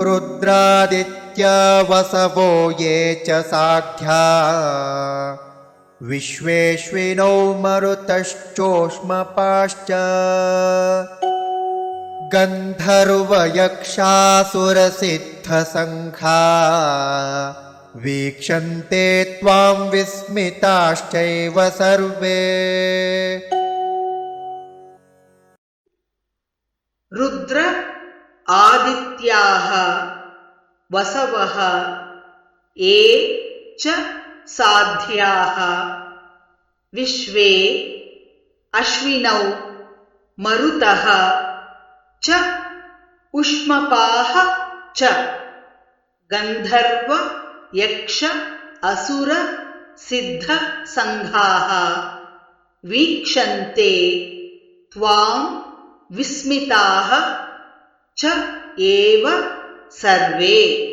रुद्रादित्या वसवो ये च साध्या। विश्वेश्विनौ मरुतश्चोष्मपाश्च। गन्धर्वयक्षासुरसिद्धसङ्घा। वीक्षन्ते त्वां विस्मिताश्चैव सर्वे। रुद्र आदित्याः वसवः ये च साध्याः। विश्वे अश्विनौ मरुतः च उष्मपाः च। गन्धर्व, यक्ष, असुर सिद्धसङ्घाः वीक्षन्ते त्वां विस्मिताः। च एव सर्वे।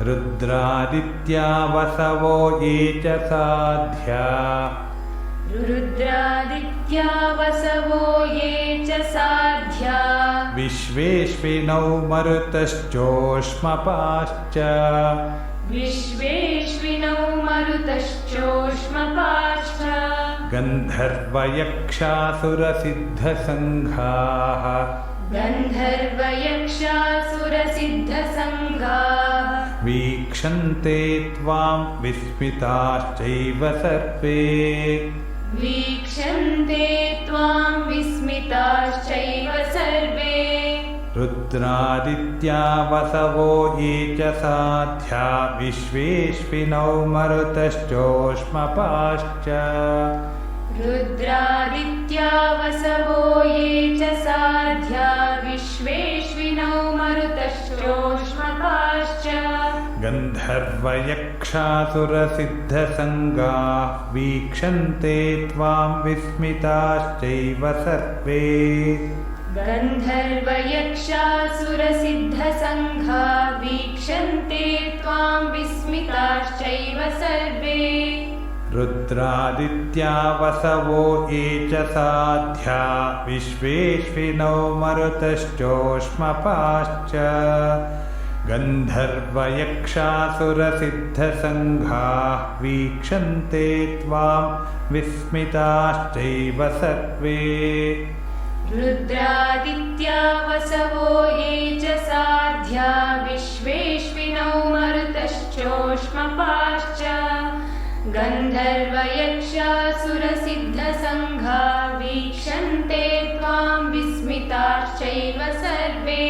रुद्रादित्या वसवो ये च साध्या। रुद्रादित्या वसवो ये च साध्या। विश्वेश्विनौ मरुतश्चोष्मपाश्च। विश्वेश्विनौ मरुतश्चोष्मपाश्च गन्धर्वयक्षासुरसिद्धसङ्घाः। गन्धर्वयक्षासुरसिद्धसङ्घाः। वीक्षन्ते त्वां विस्मिताश्चैव सर्वे। वीक्षन्ते त्वां विस्मिताश्चैव रुद्रादित्या वसवो ये च साध्या विश्वेश्विनौ मरुतश्चोष्मपाश्च। रुद्रादित्या वसवो ये च साध्या विश्वेश्विनौ मरुतश्चोष्मपाश्च। गन्धर्वयक्षासुरसिद्धसङ्गाः वीक्षन्ते त्वां विस्मिताश्चैव सर्वे गन्धर्वयक्षासुरसिद्धसङ्घा वीक्षन्ते त्वां विस्मिताश्चैव सर्वे। रुद्रादित्या वसवो ये च साध्या विश्वेश्विनौ मरुतश्चोष्मपाश्च। गन्धर्वयक्षासुरसिद्धसङ्घाः वीक्षन्ते त्वां विस्मिताश्चैव सर्वे रुद्रादित्या वसवो ये च साध्या विश्वेश्विनौ मरुतश्चोष्मपाश्च गन्धर्वयक्षासुरसिद्धसङ्घा वीक्षन्ते त्वां विस्मिताश्चैव सर्वे